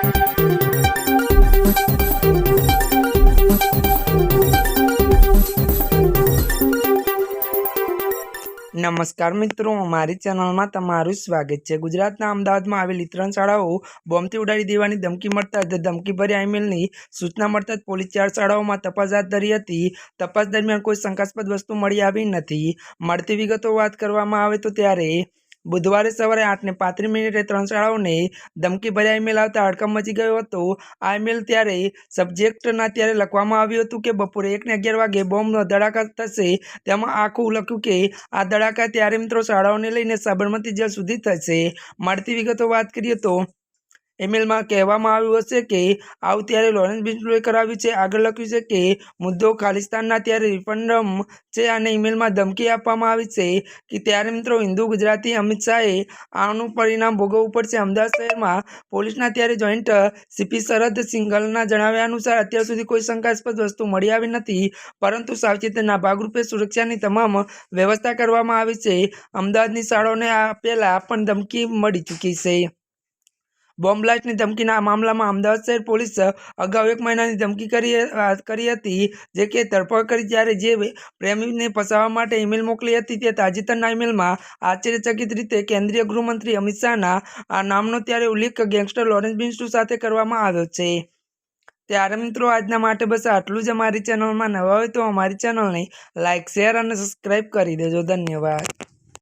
નમસ્કાર મિત્રો, અમારી ચેનલમાં તમારું સ્વાગત છે. ગુજરાતના અમદાવાદમાં આવેલી ત્રણ શાળાઓ બોમ્બથી ઉડાડી દેવાની ધમકી મળતા જ ધમકીભર્યા ઈમેલની સૂચના મળતા જ પોલીસ ચાર શાળાઓમાં તપાસ હાથ ધરી હતી. તપાસ દરમિયાન કોઈ શંકાસ્પદ વસ્તુ મળી આવી નથી. મળતી વિગતો વાત કરવામાં આવે તો ત્યારે બુધવારે સવારે આઠને પાંત્રીસ મિનિટે ત્રણ શાળાઓને ધમકી ભર્યા ઈમેલ આવતા હડકંપ મચી ગયો હતો. આ ઈમેલ ત્યારે સબ્જેક્ટના ત્યારે લખવામાં આવ્યું હતું કે બપોરે એકને અગિયાર વાગે બોમ્બનો ધડાકા થશે. તેમાં આખું લખ્યું કે આ ધડાકા ત્યારે મિત્રો શાળાઓને લઈને સાબરમતી જેલ સુધી થશે. મળતી વિગતો વાત કરીએ તો ઈમેલમાં કહેવામાં આવ્યું હશે કે આવું ત્યારે લોરેન્સ બિસ્લોએ કરાવ્યું છે. આગળ લખ્યું છે કે મુદ્દો ખાલિસ્તાનના ત્યારે રિફંડમ છે અને ઈમેલમાં ધમકી આપવામાં આવી છે કે ત્યારે મિત્રો હિન્દુ, ગુજરાતી, અમિત શાહે આનું પરિણામ ભોગવવું પડશે. અમદાવાદ શહેરમાં પોલીસના ત્યારે જોઈન્ટ સીપી શરદ સિંઘલના જણાવ્યા અનુસાર અત્યાર સુધી કોઈ શંકાસ્પદ વસ્તુ મળી આવી નથી, પરંતુ સાવચેતીના ભાગરૂપે સુરક્ષાની તમામ વ્યવસ્થા કરવામાં આવી છે. અમદાવાદની શાળાઓને આ પહેલાં પણ ધમકી મળી ચૂકી છે. બોમ્બ બ્લાસ્ટની ધમકીના મામલામાં અમદાવાદ શહેર પોલીસ અગાઉ એક મહિનાની ધમકી કરી કરી હતી, જે કે ધરપકડ કરી ત્યારે જે પ્રેમીને ફસાવવા માટે ઈમેલ મોકલી હતી તે તાજેતરના ઈમેલમાં આશ્ચર્યચકિત રીતે કેન્દ્રીય ગૃહમંત્રી અમિત શાહના નામનો ત્યારે ઉલ્લેખ ગેંગસ્ટર લોરેન્સ બિન્સ્ટુ સાથે કરવામાં આવ્યો છે. ત્યારે મિત્રો, આજના માટે બસ આટલું જ અમારી ચેનલમાં નવા હોય તો અમારી ચેનલને લાઇક શેર અને સબસ્ક્રાઈબ કરી દેજો. ધન્યવાદ.